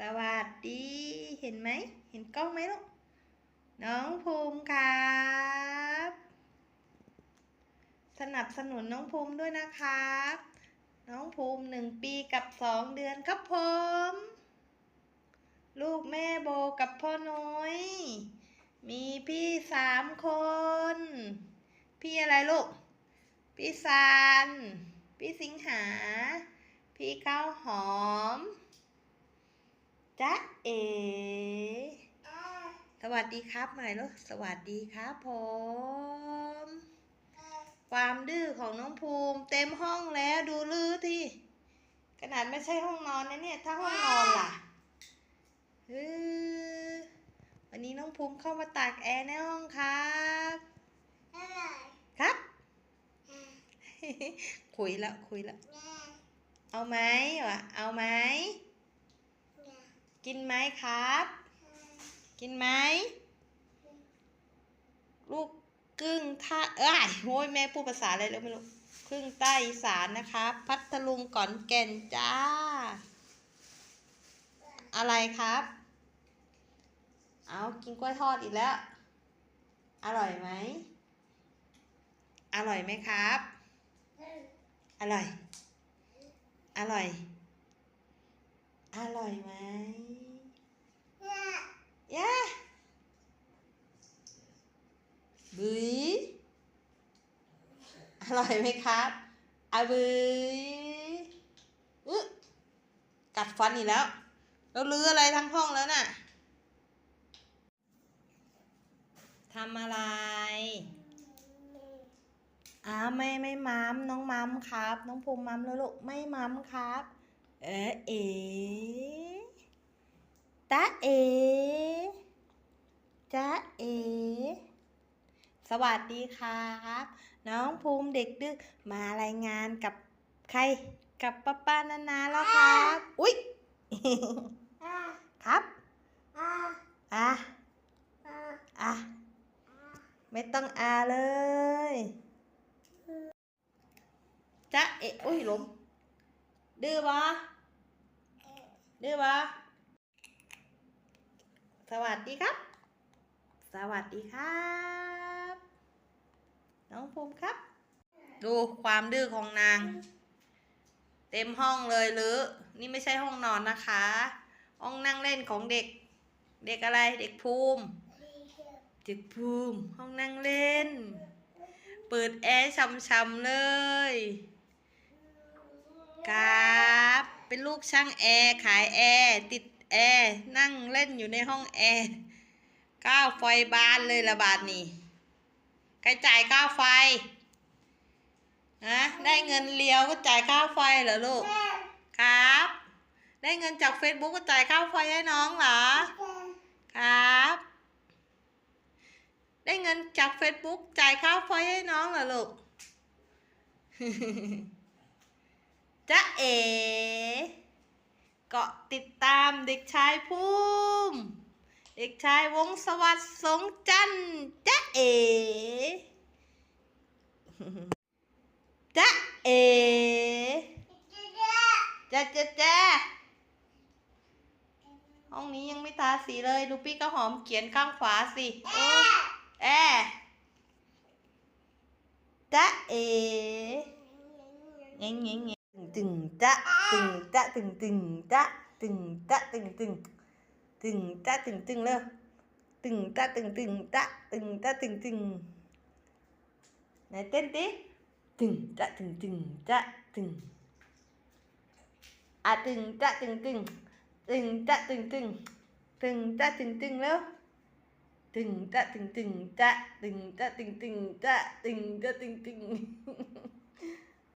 สวัสดี เห็นไหม เห็นกล้องไหมลูก น้องภูมิครับ สนับสนุนน้องภูมิด้วยนะครับ น้องภูมิหนึ่งปีกับสองเดือนครับผม ลูกแม่โบกับพ่อน้อย มีพี่สามคน พี่อะไรลูก พี่ซันพี่สิงหา พี่ข้าวหอม จ๊ะเอ สวัสดีครับใหม่ลูกสวัสดีครับผม ความดื้อของน้องภูมิ เต็มห้องแล้วดูลือที่ขนาดไม่ใช่ห้องนอนนะเนี่ย ถ้าห้องนอนล่ะเออวันนี้น้องภูมิเข้ามาตากแอร์ในห้องครับครับคุยแล้วคุยแล้วเอาไหมวะเอาไหม กินไหมครับ กินไหม ลูกกึ่งท่าเอ้ยโว้ยแม่พูดภาษาอะไรแล้วไม่รู้ครึ่งใต้อีสานนะครับ พัทลุงก่อนแก่นจ้า อะไรครับ เอากินกล้วยทอดอีกแล้ว อร่อยไหม อร่อยไหมครับ อร่อย อร่อย อร่อยไหมย่าบุยอร่อยไหมครับอาบุยอึะกัดฟันอีกแล้วแล้วลื้ออะไรทั้งห้องแล้วน่ะทำอะไรอ้าวไม่ไม่มัมน้องมัมครับ น้องภูมิมัมแล้วลูกไม่มัมครับ เออเอตาเอจ้าเอ สวัสดีครับ น้องภูมิเด็กดึกมารายงานกับใคร กับป้าป้านานาแล้วครับ อุ๊ย ครับ อะ อะ ไม่ต้องอาเลยจ๊ะเอ๊ะอุ้ยล้มดื้อปะ ดื้อปะสวัสดีครับ สวัสดีครับ น้องภูมิครับ ดูความดื้อของนาง เต็มห้องเลยหรือ นี่ไม่ใช่ห้องนอนนะคะ ห้องนั่งเล่นของเด็ก เด็กอะไร เด็กภูมิ เด็กภูมิ ห้องนั่งเล่น เปิดแอร์ช่ำๆเลย ครับ เป็นลูกช่างแอร์ขายแอร์ติดแอร์นั่งเล่นอยู่ในห้องแอร์ก้าวไฟบานเลยละบาทนี่ใครจ่ายก้าวไฟฮะได้เงินเลี้ยวก็จ่ายค่าไฟเหรอลูกครับ ได้เงินจากเฟซบุ๊กก็จ่ายค่าไฟให้น้องเหรอครับ ได้เงินจากเฟซบุ๊กจ่ายค่าไฟให้น้องเหรอลูกจ๊ะเอ๋ เกาะติดตามเด็กชายภูมิเด็กชายวงสวัสดิ์สงจันจ๊ะเอ๋จ๊ะเอ๋จ๊ะจ๊ะจ๊ะห้องนี้ยังไม่ทาสีเลยดูพี่ก็หอมเขียนข้างขวาสิโอ้แอจ๊ะเอ๋เงี้ยเงี้ยเงี้ ยตึงจ๊ะตึงจ๊ะตึงตึงจ๊ะตึงจ๊ะตึงตึงตึงจ๊ะตึงตึงเลยตึงจ๊ะตึงตึงจ๊ะตึงจ๊ะตึงตึงไหนเต้นดิตึงจ๊